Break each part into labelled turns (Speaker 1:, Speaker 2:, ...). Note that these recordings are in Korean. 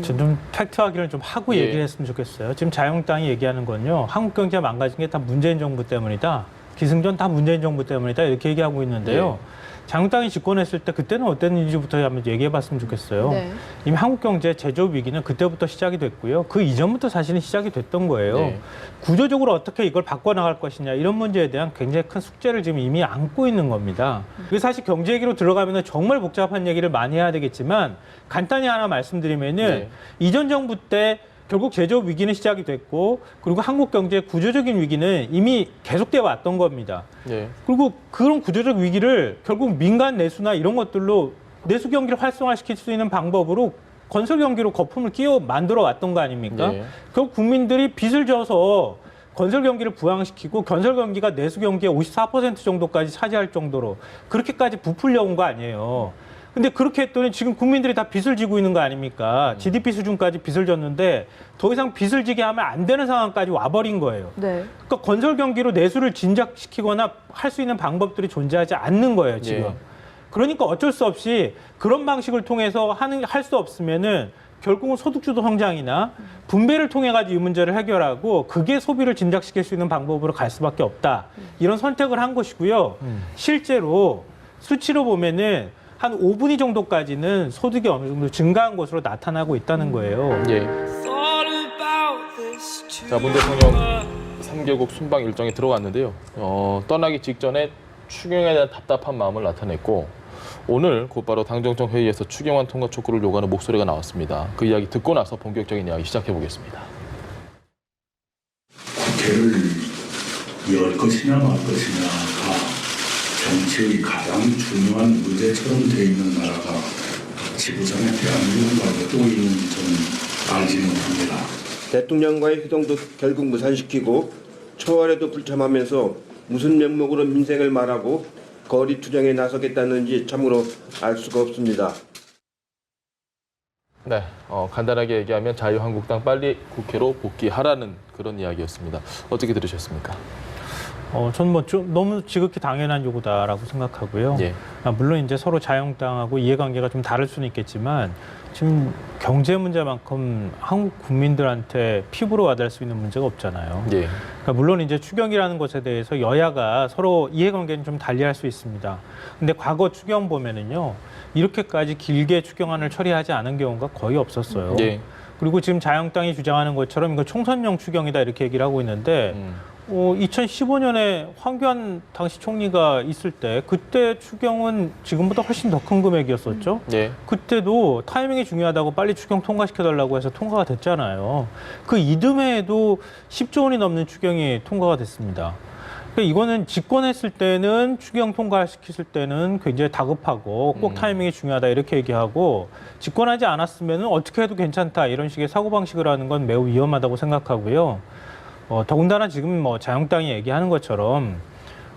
Speaker 1: 지금 좀 팩트 확인을 좀 하고
Speaker 2: 예.
Speaker 1: 얘기를 했으면 좋겠어요. 지금 자유한국당이 얘기하는 건요. 한국 경제 망가진 게 다 문재인 정부 때문이다. 기승전 다 문재인 정부 때문이다. 이렇게 얘기하고 있는데요. 자유한국당이 집권했을 때 그때는 어땠는지부터 한번 얘기해 봤으면 좋겠어요.
Speaker 3: 네.
Speaker 1: 이미 한국 경제 제조업 위기는 그때부터 시작이 됐고요. 그 이전부터 사실은 시작이 됐던 거예요.
Speaker 2: 네.
Speaker 1: 구조적으로 어떻게 이걸 바꿔 나갈 것이냐 이런 문제에 대한 굉장히 큰 숙제를 지금 이미 안고 있는 겁니다. 그 사실 경제 얘기로 들어가면 정말 복잡한 얘기를 많이 해야 되겠지만 간단히 하나 말씀드리면은
Speaker 2: 네.
Speaker 1: 이전 정부 때 결국 제조업 위기는 시작이 됐고 그리고 한국 경제의 구조적인 위기는 이미 계속돼 왔던 겁니다.
Speaker 2: 예.
Speaker 1: 그리고 그런 구조적 위기를 결국 민간 내수나 이런 것들로 내수 경기를 활성화시킬 수 있는 방법으로 건설 경기로 거품을 끼워 만들어 왔던 거 아닙니까?
Speaker 2: 네.
Speaker 1: 결국 국민들이 빚을 져서 건설 경기를 부양시키고 건설 경기가 내수 경기의 54% 정도까지 차지할 정도로 그렇게까지 부풀려 온 거 아니에요. 근데 그렇게 했더니 지금 국민들이 다 빚을 지고 있는 거 아닙니까? GDP 수준까지 빚을 졌는데 더 이상 빚을 지게 하면 안 되는 상황까지 와버린 거예요.
Speaker 3: 네.
Speaker 1: 그러니까 건설 경기로 내수를 진작시키거나 할 수 있는 방법들이 존재하지 않는 거예요 지금.
Speaker 2: 예.
Speaker 1: 그러니까 어쩔 수 없이 그런 방식을 통해서 하는 할 수 없으면은 결국은 소득주도 성장이나 분배를 통해 가지고 이 문제를 해결하고 그게 소비를 진작시킬 수 있는 방법으로 갈 수밖에 없다. 이런 선택을 한 것이고요. 실제로 수치로 보면은 한 5분위 정도까지는 소득이 어느 정도 증가한 것으로 나타나고 있다는 거예요.
Speaker 2: 예. 자, 문 대통령 3개국 순방 일정에 들어갔는데요. 어, 떠나기 직전에 추경에 대한 답답한 마음을 나타냈고 오늘 곧바로 당정청 회의에서 추경안 통과 촉구를 요구하는 목소리가 나왔습니다. 그 이야기 듣고 나서 본격적인 이야기 시작해 보겠습니다.
Speaker 4: 국회를 열 것이냐 말 것이냐가 정치의 가장 중요한 문제처럼 돼 있는 나라가 지구상에 대한민국과 또 있는지 저는 알지 못합니다.
Speaker 5: 대통령과의 회동도 결국 무산시키고 초월에도 불참하면서 무슨 명목으로 민생을 말하고 거리 투쟁에 나서겠다는지 참으로 알 수가 없습니다.
Speaker 2: 네, 어, 간단하게 얘기하면 자유한국당 빨리 국회로 복귀하라는 그런 이야기였습니다. 어떻게 들으셨습니까?
Speaker 1: 어, 저는 뭐 좀 너무 지극히 당연한 요구다라고 생각하고요.
Speaker 2: 예.
Speaker 1: 아, 물론 이제 서로 자유한국당하고 이해관계가 좀 다를 수는 있겠지만 지금 경제 문제만큼 한국 국민들한테 피부로 와닿을 수 있는 문제가 없잖아요.
Speaker 2: 예.
Speaker 1: 그러니까 물론 이제 추경이라는 것에 대해서 여야가 서로 이해관계는 좀 달리할 수 있습니다. 근데 과거 추경 보면은요 이렇게까지 길게 추경안을 처리하지 않은 경우가 거의 없었어요.
Speaker 2: 예.
Speaker 1: 그리고 지금 자유한국당이 주장하는 것처럼 이거 총선용 추경이다 이렇게 얘기를 하고 있는데
Speaker 2: 음.
Speaker 1: 어, 2015년에 황교안 당시 총리가 있을 때 그때 추경은 지금보다 훨씬 더 큰 금액이었었죠.
Speaker 2: 예.
Speaker 1: 그때도 타이밍이 중요하다고 빨리 추경 통과시켜달라고 해서 통과가 됐잖아요. 그 이듬해에도 10조 원이 넘는 추경이 통과가 됐습니다. 그러니까 이거는 집권했을 때는 추경 통과시켰을 때는 굉장히 다급하고 꼭
Speaker 2: 음.
Speaker 1: 타이밍이 중요하다 이렇게 얘기하고 집권하지 않았으면 어떻게 해도 괜찮다 이런 식의 사고방식을 하는 건 매우 위험하다고 생각하고요. 어, 더군다나 지금 뭐 자유한국당이 얘기하는 것처럼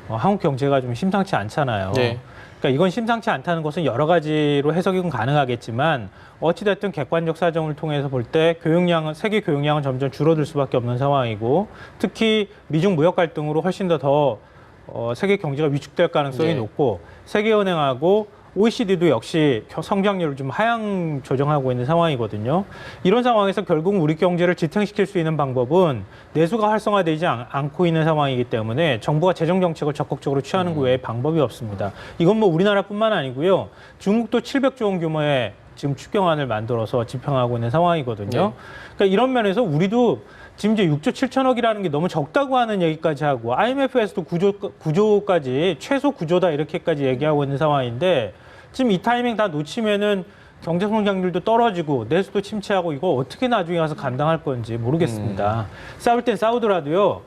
Speaker 1: 어, 한국 경제가 좀 심상치 않잖아요.
Speaker 2: 네.
Speaker 1: 그러니까 이건 심상치 않다는 것은 여러 가지로 해석이 가능하겠지만 어찌됐든 객관적 사정을 통해서 볼 때 교역량은 세계 교역량은 점점 줄어들 수밖에 없는 상황이고 특히 미중 무역 갈등으로 훨씬 더더 어, 세계 경제가 위축될 가능성이
Speaker 2: 네.
Speaker 1: 높고 세계은행하고 OECD도 역시 겨- 성장률을 좀 하향 조정하고 있는 상황이거든요. 이런 상황에서 결국 우리 경제를 지탱시킬 수 있는 방법은 내수가 활성화되지 않, 않고 있는 상황이기 때문에 정부가 재정 정책을 적극적으로 취하는 그 외에 방법이 없습니다. 이건 뭐 우리나라뿐만 아니고요. 중국도 700조 원 규모의 지금 추경안을 만들어서 집행하고 있는 상황이거든요. 그러니까 이런 면에서 우리도 지금 이제 6조 7천억이라는 게 너무 적다고 하는 얘기까지 하고 IMF에서도 9조, 9조까지 최소 9조다 이렇게까지 얘기하고 있는 상황인데 지금 이 타이밍 다 놓치면은 경제 성장률도 떨어지고 내수도 침체하고 이거 어떻게 나중에 가서 감당할 건지 모르겠습니다. 싸울 땐 싸우더라도요.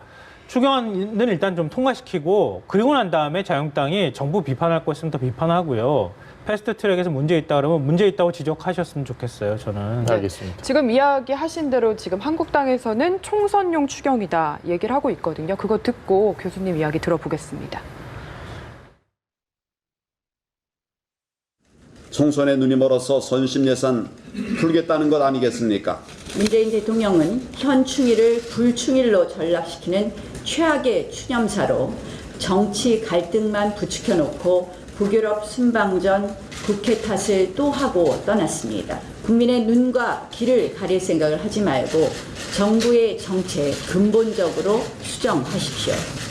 Speaker 1: 추경안은 일단 좀 통과시키고 그리고 난 다음에 자유한국당이 정부 비판할 거 있으면 더 비판하고요. 패스트 트랙에서 문제 있다 그러면 문제 있다고 지적하셨으면 좋겠어요. 저는.
Speaker 2: 알겠습니다.
Speaker 3: 지금 이야기하신 대로 지금 한국당에서는 총선용 추경이다 얘기를 하고 있거든요. 그거 듣고 교수님 이야기 들어보겠습니다.
Speaker 6: 총선에 눈이 멀어서 선심 예산 풀겠다는 것 아니겠습니까?
Speaker 7: 문재인 대통령은 현 충의를 불충일로 전락시키는 최악의 추념사로 정치 갈등만 부추겨 놓고 북유럽 순방 전 국회 탓을 또 하고 떠났습니다. 국민의 눈과 귀를 가릴 생각을 하지 말고 정부의 정책 근본적으로 수정하십시오.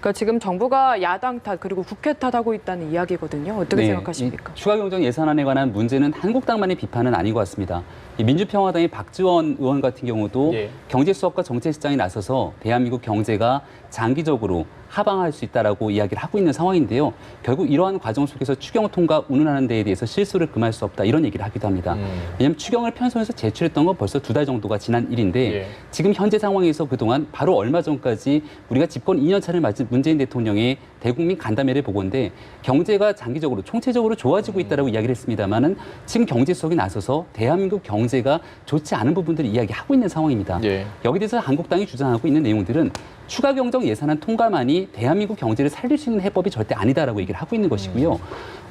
Speaker 3: 그러니까 지금 정부가 야당 탓 그리고 국회 탓하고 있다는 이야기거든요. 어떻게
Speaker 8: 네,
Speaker 3: 생각하십니까?
Speaker 8: 이 추가 경정 예산안에 관한 문제는 한국당만의 비판은 아닌 것 같습니다. 이 민주평화당의 박지원 의원 같은 경우도
Speaker 2: 예.
Speaker 8: 경제 수업과 정책 시장에 나서서 대한민국 경제가 장기적으로 하방할 수 있다라고 이야기를 하고 있는 상황인데요. 결국 이러한 과정 속에서 추경 통과 운운하는 데에 대해서 실수를 금할 수 없다 이런 얘기를 하기도 합니다.
Speaker 2: 음.
Speaker 8: 왜냐하면 추경을 편성해서 제출했던 건 벌써 두 달 정도가 지난 일인데
Speaker 2: 예.
Speaker 8: 지금 현재 상황에서 그동안 바로 얼마 전까지 우리가 집권 2년 차를 맞은 문재인 대통령의 대국민 간담회를 보건데 경제가 장기적으로 총체적으로 좋아지고 있다라고 이야기를 했습니다만은 지금 경제 수석이 나서서 대한민국 경제가 좋지 않은 부분들을 이야기하고 있는 상황입니다.
Speaker 2: 예.
Speaker 8: 여기 대해서 한국당이 주장하고 있는 내용들은 추가 경정 예산안 통과만이 대한민국 경제를 살릴 수 있는 해법이 절대 아니다라고 얘기를 하고 있는 것이고요.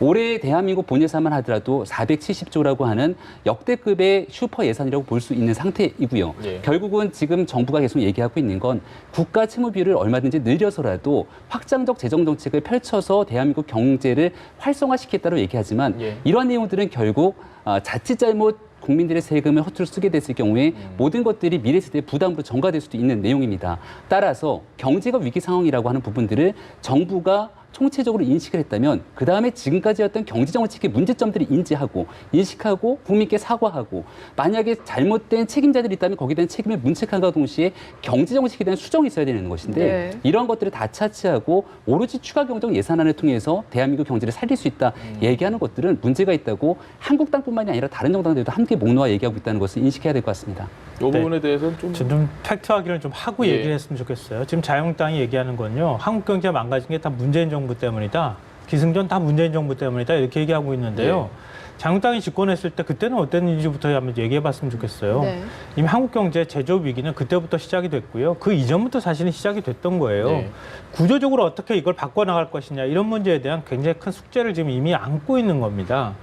Speaker 8: 올해 대한민국 본예산만 하더라도 470조라고 하는 역대급의 슈퍼 예산이라고 볼 수 있는 상태이고요.
Speaker 2: 예.
Speaker 8: 결국은 지금 정부가 계속 얘기하고 있는 건 국가 채무 비율을 얼마든지 늘려서라도 확장적 재정 정책을 펼쳐서 대한민국 경제를 활성화시키겠다고 얘기하지만
Speaker 2: 예.
Speaker 8: 이러한 내용들은 결국 아, 자칫 잘못 국민들의 세금을 허투루 쓰게 됐을 경우에 모든 것들이 미래 세대의 부담으로 전가될 수도 있는 내용입니다. 따라서 경제가 위기 상황이라고 하는 부분들을 정부가 총체적으로 인식을 했다면 그 다음에 지금까지였던 경제 정책의 문제점들을 인지하고 인식하고 국민께 사과하고 만약에 잘못된 책임자들이 있다면 거기에 대한 책임을 문책한과 동시에 경제 정책에 대한 수정이 있어야 되는 것인데
Speaker 3: 네.
Speaker 8: 이런 것들을 다 차치하고 오로지 추가 경정 예산안을 통해서 대한민국 경제를 살릴 수 있다 얘기하는 것들은 문제가 있다고 한국당뿐만이 아니라 다른 정당들도 함께 목 놓아 얘기하고 있다는 것을 인식해야 될 것 같습니다.
Speaker 2: 이
Speaker 1: 네.
Speaker 2: 부분에 대해서는 좀
Speaker 1: 저좀 팩트 확인을 좀 하고
Speaker 2: 예.
Speaker 1: 얘기를 했으면 좋겠어요. 지금 자유한국당이 얘기하는 건요. 한국 경제 망가진 게 다 문재인 정부 때문이다. 기승전 다 문재인 정부 때문이다. 이렇게 얘기하고 있는데요. 자유한국당이 집권했을 때 그때는 어땠는지부터 한번 얘기해 봤으면 좋겠어요.
Speaker 3: 네.
Speaker 1: 이미 한국 경제 제조업 위기는 그때부터 시작이 됐고요. 그 이전부터 사실은 시작이 됐던 거예요.
Speaker 2: 네.
Speaker 1: 구조적으로 어떻게 이걸 바꿔 나갈 것이냐 이런 문제에 대한 굉장히 큰 숙제를 지금 이미 안고 있는 겁니다.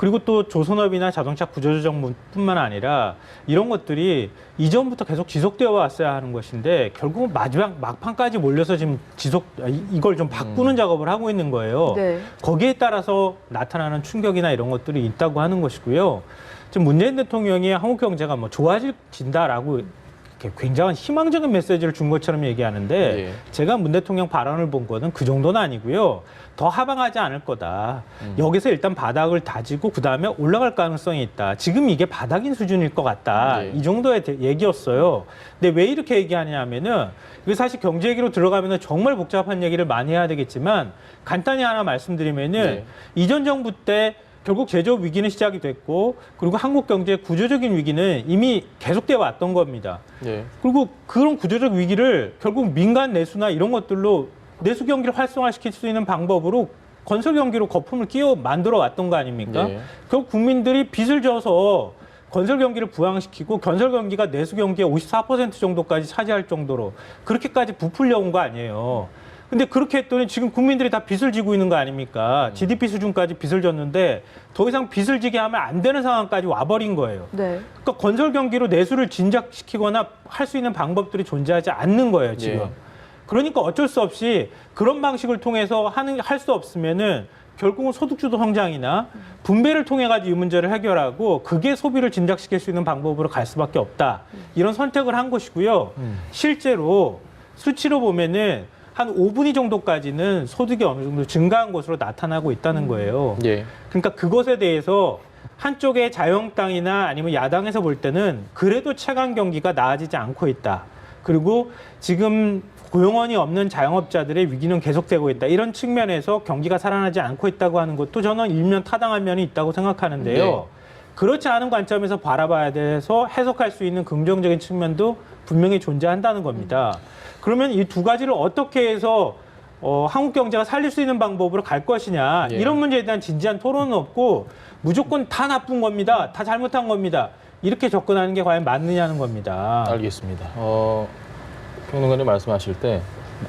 Speaker 1: 그리고 또 조선업이나 자동차 구조조정뿐만 아니라 이런 것들이 이전부터 계속 지속되어 왔어야 하는 것인데 결국은 마지막 막판까지 몰려서 지금 지속 아, 이- 이걸 좀 바꾸는 작업을 하고 있는 거예요.
Speaker 3: 네.
Speaker 1: 거기에 따라서 나타나는 충격이나 이런 것들이 있다고 하는 것이고요. 지금 문재인 대통령이 한국 경제가 뭐 좋아진다라고 굉장한 희망적인 메시지를 준 것처럼 얘기하는데
Speaker 2: 예.
Speaker 1: 제가 문 대통령 발언을 본 거는 그 정도는 아니고요. 더 하방하지 않을 거다. 여기서 일단 바닥을 다지고 그 다음에 올라갈 가능성이 있다. 지금 이게 바닥인 수준일 것 같다.
Speaker 2: 예.
Speaker 1: 이 정도의 대- 얘기였어요. 근데 왜 이렇게 얘기하냐면은 이거 사실 경제 얘기로 들어가면은 정말 복잡한 얘기를 많이 해야 되겠지만 간단히 하나 말씀드리면은
Speaker 2: 네.
Speaker 1: 이전 정부 때 결국 제조업 위기는 시작이 됐고 그리고 한국 경제의 구조적인 위기는 이미 계속돼 왔던 겁니다.
Speaker 2: 예.
Speaker 1: 그리고 그런 구조적 위기를 결국 민간 내수나 이런 것들로 내수 경기를 활성화시킬 수 있는 방법으로 건설 경기로 거품을 끼워 만들어 왔던 거 아닙니까?
Speaker 2: 네.
Speaker 1: 결국 국민들이 빚을 져서 건설 경기를 부양시키고 건설 경기가 내수 경기의 54% 정도까지 차지할 정도로 그렇게까지 부풀려 온 거 아니에요. 근데 그렇게 했더니 지금 국민들이 다 빚을 지고 있는 거 아닙니까? GDP 수준까지 빚을 졌는데 더 이상 빚을 지게 하면 안 되는 상황까지 와버린 거예요.
Speaker 3: 네.
Speaker 1: 그러니까 건설 경기로 내수를 진작시키거나 할 수 있는 방법들이 존재하지 않는 거예요 지금.
Speaker 2: 예.
Speaker 1: 그러니까 어쩔 수 없이 그런 방식을 통해서 하는 할 수 없으면은 결국은 소득주도 성장이나 분배를 통해 가지고 이 문제를 해결하고 그게 소비를 진작시킬 수 있는 방법으로 갈 수밖에 없다. 이런 선택을 한 것이고요. 실제로 수치로 보면은 한 5분위 정도까지는 소득이 어느 정도 증가한 것으로 나타나고 있다는 거예요.
Speaker 2: 예.
Speaker 1: 그러니까 그것에 대해서 한쪽의 자유한국당이나 아니면 야당에서 볼 때는 그래도 최강 경기가 나아지지 않고 있다. 그리고 지금 고용원이 없는 자영업자들의 위기는 계속되고 있다. 이런 측면에서 경기가 살아나지 않고 있다고 하는 것도 저는 일면 타당한 면이 있다고 생각하는데요.
Speaker 2: 네.
Speaker 1: 그렇지 않은 관점에서 바라봐야 돼서 해석할 수 있는 긍정적인 측면도 분명히 존재한다는 겁니다. 그러면 이 두 가지를 어떻게 해서 어, 한국 경제가 살릴 수 있는 방법으로 갈 것이냐
Speaker 2: 예.
Speaker 1: 이런 문제에 대한 진지한 토론은 없고 무조건 다 나쁜 겁니다. 다 잘못한 겁니다. 이렇게 접근하는 게 과연 맞느냐는 겁니다.
Speaker 2: 알겠습니다. 어, 평론가님 말씀하실 때뭐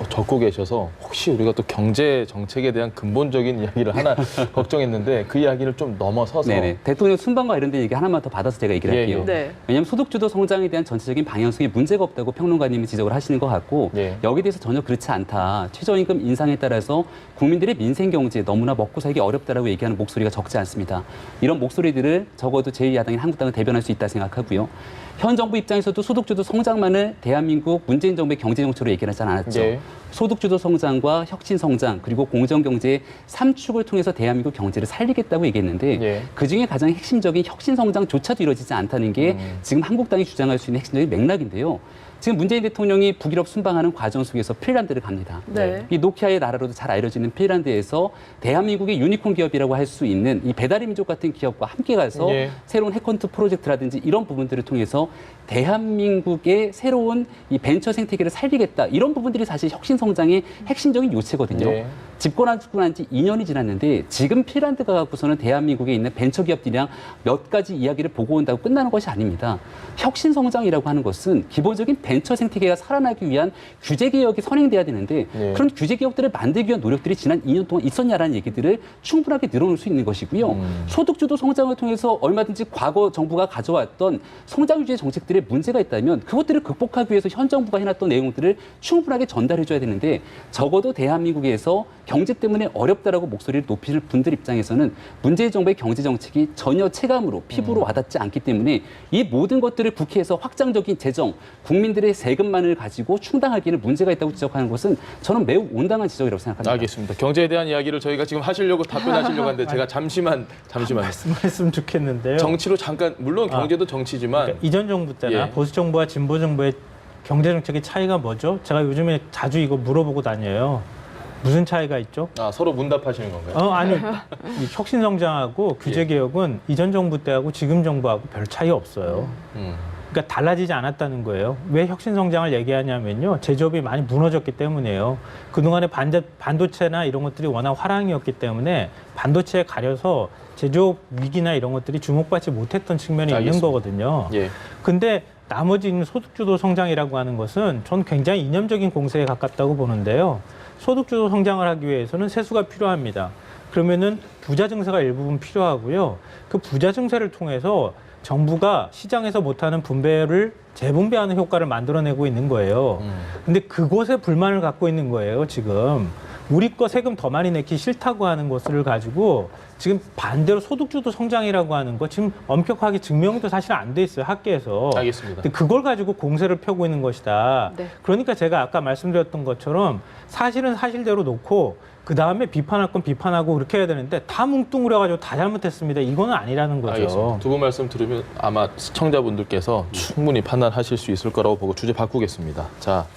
Speaker 2: 적고 계셔서 혹시 우리가 또 경제 정책에 대한 근본적인 이야기를 하나 걱정했는데 그 이야기를 좀 넘어서서
Speaker 8: 네네. 대통령 순방과 이런 데 얘기 하나만 더 받아서 제가 얘기를
Speaker 2: 예,
Speaker 8: 할게요.
Speaker 2: 예.
Speaker 3: 네.
Speaker 8: 왜냐하면 소득주도 성장에 대한 전체적인 방향성에 문제가 없다고 평론가님이 지적을 하시는 것 같고
Speaker 2: 예.
Speaker 8: 여기에 대해서 전혀 그렇지 않다. 최저임금 인상에 따라서 국민들의 민생 경제 너무나 먹고 살기 어렵다라고 얘기하는 목소리가 적지 않습니다. 이런 목소리들을 적어도 제2야당인 한국당은 대변할 수 있다 생각하고요. 현 정부 입장에서도 소득주도 성장만을 대한민국 문재인 정부의 경제 정책으로 얘기하지 않았죠.
Speaker 2: 예.
Speaker 8: 소득주도 성장과 혁신 성장 그리고 공정 경제의 삼축을 통해서 대한민국 경제를 살리겠다고 얘기했는데
Speaker 2: 예.
Speaker 8: 그 중에 가장 핵심적인 혁신 성장조차도 이루어지지 않다는 게
Speaker 2: 음.
Speaker 8: 지금 한국당이 주장할 수 있는 핵심적인 맥락인데요. 지금 문재인 대통령이 북유럽 순방하는 과정 속에서 핀란드를 갑니다.
Speaker 3: 네.
Speaker 8: 이 노키아의 나라로도 잘 알려지는 핀란드에서 대한민국의 유니콘 기업이라고 할 수 있는 이 배달의 민족 같은 기업과 함께 가서
Speaker 2: 예.
Speaker 8: 새로운 해컨트 프로젝트라든지 이런 부분들을 통해서 대한민국의 새로운 이 벤처 생태계를 살리겠다 이런 부분들이 사실 혁신 성장의 핵심적인 요체거든요.
Speaker 2: 예.
Speaker 8: 집권하고 난 지 2년이 지났는데 지금 핀란드가 갖고서는 대한민국에 있는 벤처 기업들이랑 몇 가지 이야기를 보고 온다고 끝나는 것이 아닙니다. 혁신 성장이라고 하는 것은 기본적인 벤처 생태계가 살아나기 위한 규제 개혁이 선행돼야 되는데
Speaker 2: 네.
Speaker 8: 그런 규제 개혁들을 만들기 위한 노력들이 지난 2년 동안 있었냐라는 얘기들을 충분하게 늘어놓을 수 있는 것이고요.
Speaker 2: 음.
Speaker 8: 소득주도 성장을 통해서 얼마든지 과거 정부가 가져왔던 성장 유지의 정책들에 문제가 있다면 그것들을 극복하기 위해서 현 정부가 해놨던 내용들을 충분하게 전달해줘야 되는 데 적어도 대한민국에서 경제 때문에 어렵다라고 목소리를 높이는 분들 입장에서는 문재인 정부의 경제 정책이 전혀 체감으로 피부로 와닿지 않기 때문에 이 모든 것들을 국회에서 확장적인 재정, 국민들의 세금만을 가지고 충당하기에는 문제가 있다고 지적하는 것은 저는 매우 온당한 지적이라고 생각합니다.
Speaker 2: 알겠습니다. 경제에 대한 이야기를 저희가 지금 하시려고 답변하시려고 하는데 제가 잠시만 잠시만
Speaker 1: 말씀했으면 좋겠는데요.
Speaker 2: 정치로 잠깐 물론
Speaker 1: 아.
Speaker 2: 경제도 정치지만
Speaker 1: 그러니까 이전 정부 때나
Speaker 2: 예.
Speaker 1: 보수 정부와 진보 정부의 경제 정책의 차이가 뭐죠? 제가 요즘에 자주 이거 물어보고 다녀요. 무슨 차이가 있죠?
Speaker 2: 아, 서로 문답하시는 건가요?
Speaker 1: 어 아니 이 혁신 성장하고 규제
Speaker 2: 예.
Speaker 1: 개혁은 이전 정부 때하고 지금 정부하고 별 차이 없어요.
Speaker 2: 음.
Speaker 1: 그러니까 달라지지 않았다는 거예요. 왜 혁신 성장을 얘기하냐면요. 제조업이 많이 무너졌기 때문이에요. 그동안에 반대, 반도체나 이런 것들이 워낙 화랑이었기 때문에 반도체에 가려서 제조업 위기나 이런 것들이 주목받지 못했던 측면이 있는
Speaker 2: 알겠습니다.
Speaker 1: 거거든요.
Speaker 2: 예.
Speaker 1: 근데 나머지 있는 소득주도 성장이라고 하는 것은 전 굉장히 이념적인 공세에 가깝다고 보는데요. 소득주도 성장을 하기 위해서는 세수가 필요합니다. 그러면은 부자 증세가 일부분 필요하고요. 그 부자 증세를 통해서 정부가 시장에서 못하는 분배를 재분배하는 효과를 만들어내고 있는 거예요.
Speaker 2: 음.
Speaker 1: 근데 그곳에 불만을 갖고 있는 거예요, 지금. 우리 거 세금 더 많이 내기 싫다고 하는 것을 가지고 지금 반대로 소득주도 성장이라고 하는 거 지금 엄격하게 증명도 사실 안 돼 있어요, 학계에서.
Speaker 2: 알겠습니다.
Speaker 1: 근데 그걸 가지고 공세를 펴고 있는 것이다.
Speaker 3: 네.
Speaker 1: 그러니까 제가 아까 말씀드렸던 것처럼 사실은 사실대로 놓고 그 다음에 비판할 건 비판하고 그렇게 해야 되는데 다 뭉뚱그려가지고 다 잘못했습니다. 이거는 아니라는 거죠.
Speaker 2: 두 분 말씀 들으면 아마 시청자분들께서 충분히 판단하실 수 있을 거라고 보고 주제 바꾸겠습니다. 자,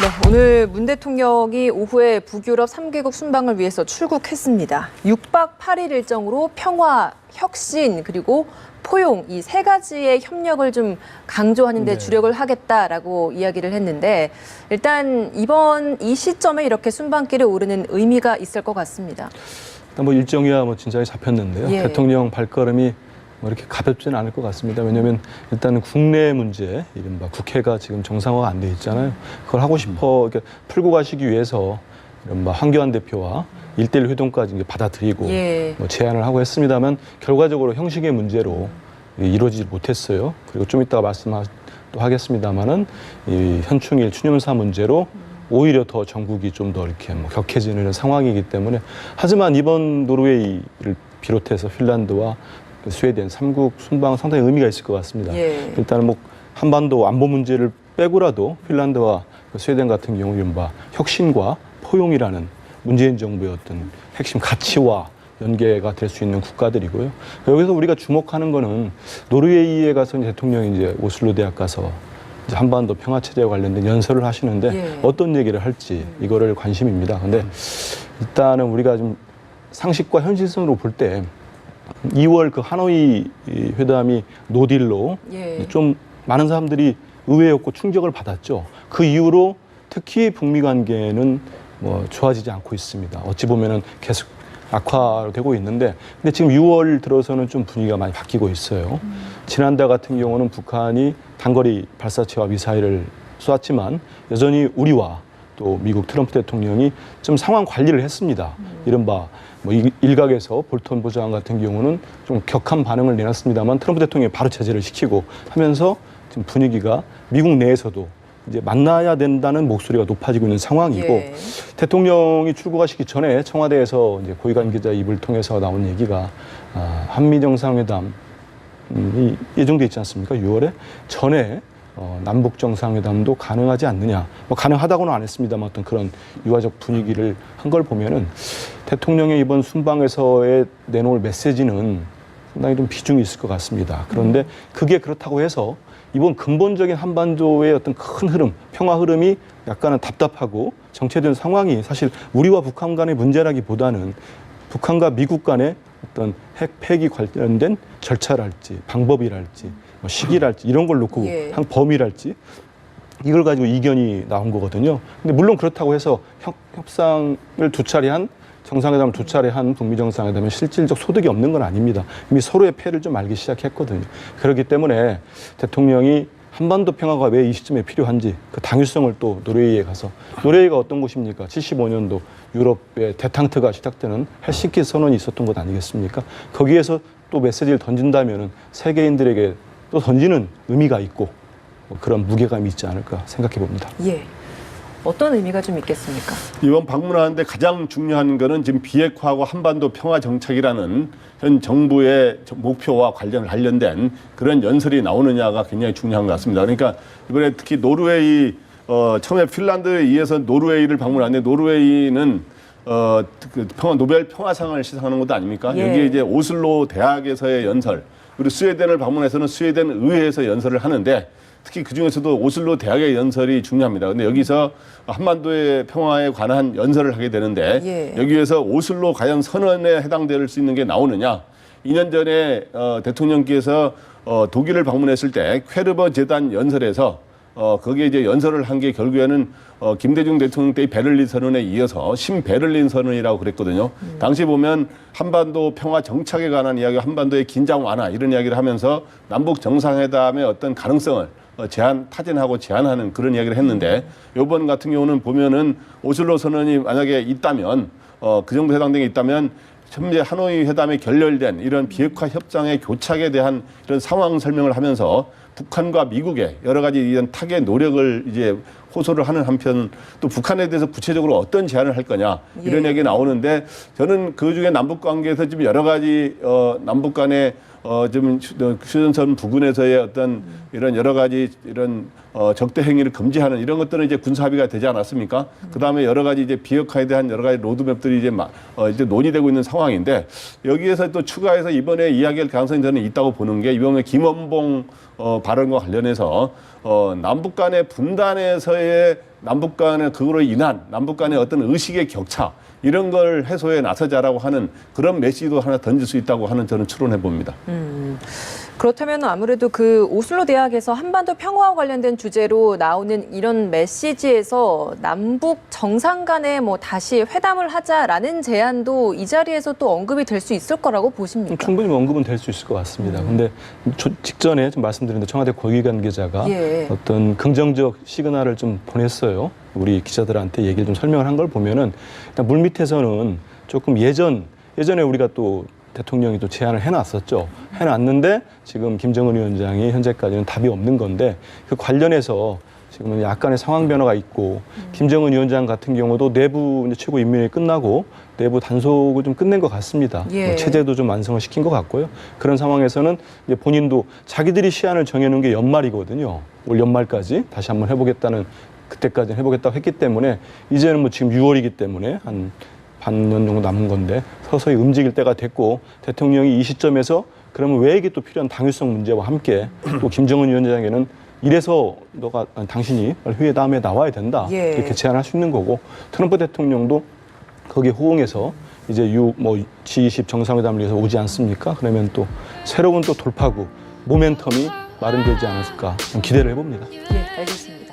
Speaker 9: 네, 오늘 문 대통령이 오후에 북유럽 3개국 순방을 위해서 출국했습니다. 6박 8일 일정으로 평화, 혁신, 그리고 포용 이 세 가지의 협력을 좀 강조하는 데
Speaker 1: 네.
Speaker 9: 주력을 하겠다라고 이야기를 했는데 일단 이번 이 시점에 이렇게 순방길에 오르는 의미가 있을 것 같습니다.
Speaker 10: 일단 뭐 일정이야 뭐 진작에 잡혔는데요.
Speaker 9: 예.
Speaker 10: 대통령 발걸음이 뭐 이렇게 가볍지는 않을 것 같습니다. 왜냐하면 일단은 국내 문제, 이른바 국회가 지금 정상화가 안 돼 있잖아요. 그걸 하고 싶어 이렇게 풀고 가시기 위해서 이른바 황교안 대표와 일대일 회동까지 이제 받아들이고
Speaker 9: 예.
Speaker 10: 뭐 제안을 하고 했습니다만 결과적으로 형식의 문제로 이루어지지 못했어요. 그리고 좀 이따가 말씀하겠습니다만은 이 현충일 추념사 문제로 오히려 더 전국이 좀 더 이렇게 뭐 격해지는 상황이기 때문에 하지만 이번 노르웨이를 비롯해서 핀란드와 그 스웨덴 삼국 순방 상당히 의미가 있을 것 같습니다.
Speaker 9: 예.
Speaker 10: 일단은 뭐 한반도 안보 문제를 빼고라도 핀란드와 그 스웨덴 같은 경우 이른바 혁신과 포용이라는 문재인 정부의 어떤 핵심 가치와 연계가 될 수 있는 국가들이고요. 여기서 우리가 주목하는 거는 노르웨이에 가서 대통령이 이제 오슬로 대학 가서 한반도 평화 체제와 관련된 연설을 하시는데
Speaker 9: 예.
Speaker 10: 어떤 얘기를 할지 이거를 관심입니다. 근데 일단은 우리가 좀 상식과 현실성으로 볼때 2월 그 하노이 이 회담이 노딜로
Speaker 9: 예.
Speaker 10: 좀 많은 사람들이 의외였고 충격을 받았죠. 그 이후로 특히 북미 관계는 뭐 좋아지지 않고 있습니다. 어찌 보면은 계속 악화되고 있는데 근데 지금 6월 들어서는 좀 분위기가 많이 바뀌고 있어요. 지난달 같은 경우는 북한이 단거리 발사체와 미사일을 쏘았지만 여전히 우리와 또 미국 트럼프 대통령이 좀 상황 관리를 했습니다. 이른바 뭐 일- 일각에서 볼턴 보좌관 같은 경우는 좀 격한 반응을 내놨습니다만 트럼프 대통령이 바로 제재를 시키고 하면서 지금 분위기가 미국 내에서도 이제 만나야 된다는 목소리가 높아지고 있는 상황이고
Speaker 9: 예.
Speaker 10: 대통령이 출국하시기 전에 청와대에서 이제 고위관 기자 입을 통해서 나온 얘기가 아, 한미 정상회담 음, 이 예정돼 있지 않습니까? 6월에 전에 어, 남북 정상회담도 가능하지 않느냐. 뭐 가능하다고는 안 했습니다만 어떤 그런 유화적 분위기를 한 걸 보면은 대통령의 이번 순방에서의 내놓을 메시지는 상당히 좀 비중이 있을 것 같습니다. 그런데 그게 그렇다고 해서 이번 근본적인 한반도의 어떤 큰 흐름, 평화 흐름이 약간은 답답하고 정체된 상황이 사실 우리와 북한 간의 문제라기보다는 북한과 미국 간의 어떤 핵 폐기 관련된 절차랄지 방법이랄지 뭐 시기랄지 이런 걸 놓고
Speaker 9: 예.
Speaker 10: 한 범위랄지 이걸 가지고 이견이 나온 거거든요. 근데 물론 그렇다고 해서 협, 협상을 두 차례 한 정상회담을 두 차례 한 북미 정상회담에 실질적 소득이 없는 건 아닙니다. 이미 서로의 패를 좀 알기 시작했거든요. 그렇기 때문에 대통령이 한반도 평화가 왜 이 시점에 필요한지 그 당위성을 또 노르웨이에 가서 노르웨이가 어떤 곳입니까? 75년도 유럽의 대탕트가 시작되는 헬싱키 선언이 있었던 곳 아니겠습니까? 거기에서 또 메시지를 던진다면은 세계인들에게 또 던지는 의미가 있고 뭐 그런 무게감이 있지 않을까 생각해 봅니다.
Speaker 9: 예. 어떤 의미가 좀 있겠습니까?
Speaker 11: 이번 방문하는데 가장 중요한 거는 지금 비핵화하고 한반도 평화 정책이라는 현 정부의 목표와 관련 관련된 그런 연설이 나오느냐가 굉장히 중요한 것 같습니다. 그러니까 이번에 특히 노르웨이 어, 처음에 핀란드에 의해서 노르웨이를 방문하는데 노르웨이는 어, 그 평화 노벨 평화상을 시상하는 것도 아닙니까?
Speaker 9: 예.
Speaker 11: 여기에 이제 오슬로 대학에서의 연설 그리고 스웨덴을 방문해서는 스웨덴 의회에서 연설을 하는데 특히 그 중에서도 오슬로 대학의 연설이 중요합니다. 근데 여기서 한반도의 평화에 관한 연설을 하게 되는데
Speaker 9: 예.
Speaker 11: 여기에서 오슬로 과연 선언에 해당될 수 있는 게 나오느냐? 2년 전에 어, 대통령께서 어, 독일을 방문했을 때 퀘르버 재단 연설에서 어, 거기에 이제 연설을 한 게 결국에는 어, 김대중 대통령 때의 베를린 선언에 이어서 신베를린 선언이라고 그랬거든요. 당시 보면 한반도 평화 정착에 관한 이야기, 한반도의 긴장 완화 이런 이야기를 하면서 남북 정상회담의 어떤 가능성을 어, 제한 타진하고 제한하는 그런 이야기를 했는데 요번 같은 경우는 보면은 오슬로 선언이 만약에 있다면 어, 그 정도 해당된 게 있다면 현재 하노이 회담에 결렬된 이런 비핵화 협상의 교착에 대한 이런 상황 설명을 하면서 북한과 미국의 여러 가지 이런 타개 노력을 이제 호소를 하는 한편 또 북한에 대해서 구체적으로 어떤 제안을 할 거냐 이런
Speaker 9: 예.
Speaker 11: 얘기 나오는데 저는 그 중에 남북 관계에서 지금 여러 가지 어 남북 간의 어 좀 휴전선 부근에서의 어떤 이런 여러 가지 이런 어 적대 행위를 금지하는 이런 것들은 이제 군사 합의가 되지 않았습니까? 그 다음에 여러 가지 이제 비핵화에 대한 여러 가지 로드맵들이 이제 막 어 이제 논의되고 있는 상황인데 여기에서 또 추가해서 이번에 이야기할 가능성이 저는 있다고 보는 게 이번에 김원봉 어 발언과 관련해서 어 남북 간의 분단에서의 남북 간의 그거로 인한 남북 간의 어떤 의식의 격차 이런 걸 해소해 나서자라고 하는 그런 메시지도 하나 던질 수 있다고 하는 저는 추론해 봅니다.
Speaker 9: 그렇다면 아무래도 그 오슬로 대학에서 한반도 평화와 관련된 주제로 나오는 이런 메시지에서 남북 정상 간에 뭐 다시 회담을 하자라는 제안도 이 자리에서 또 언급이 될 수 있을 거라고 보십니까?
Speaker 10: 충분히 뭐 언급은 될 수 있을 것 같습니다. 근데 초- 직전에 좀 말씀드렸는데 청와대 고위 관계자가
Speaker 9: 예.
Speaker 10: 어떤 긍정적 시그널을 좀 보냈어요. 우리 기자들한테 얘기를 좀 설명을 한 걸 보면은 일단 물 밑에서는 조금 예전 예전에 우리가 또 대통령이 또 제안을 해놨었죠. 해놨는데 지금 김정은 위원장이 현재까지는 답이 없는 건데 그 관련해서 지금은 약간의 상황 변화가 있고 김정은 위원장 같은 경우도 내부 이제 최고 인민회의 끝나고 내부 단속을 좀 끝낸 것 같습니다.
Speaker 9: 예.
Speaker 10: 뭐 체제도 좀 완성을 시킨 것 같고요. 그런 상황에서는 이제 본인도 자기들이 시한을 정해놓은 게 연말이거든요. 올 연말까지 다시 한번 해보겠다는 그때까지 해보겠다고 했기 때문에 이제는 뭐 지금 6월이기 때문에 한 반년 정도 남은 건데 서서히 움직일 때가 됐고 대통령이 이 시점에서 그러면 왜 이게 또 필요한 당위성 문제와 함께 또 김정은 위원장에게는 이래서 너가 아니, 당신이 다음에 나와야 된다
Speaker 9: 예.
Speaker 10: 이렇게 제안할 수 있는 거고 트럼프 대통령도 거기에 호응해서 이제 유뭐 G20 정상회담을 위해서 오지 않습니까? 그러면 또 새로운 또 돌파구 모멘텀이 마련되지 않을까 좀 기대를 해봅니다.
Speaker 9: 예, 알겠습니다.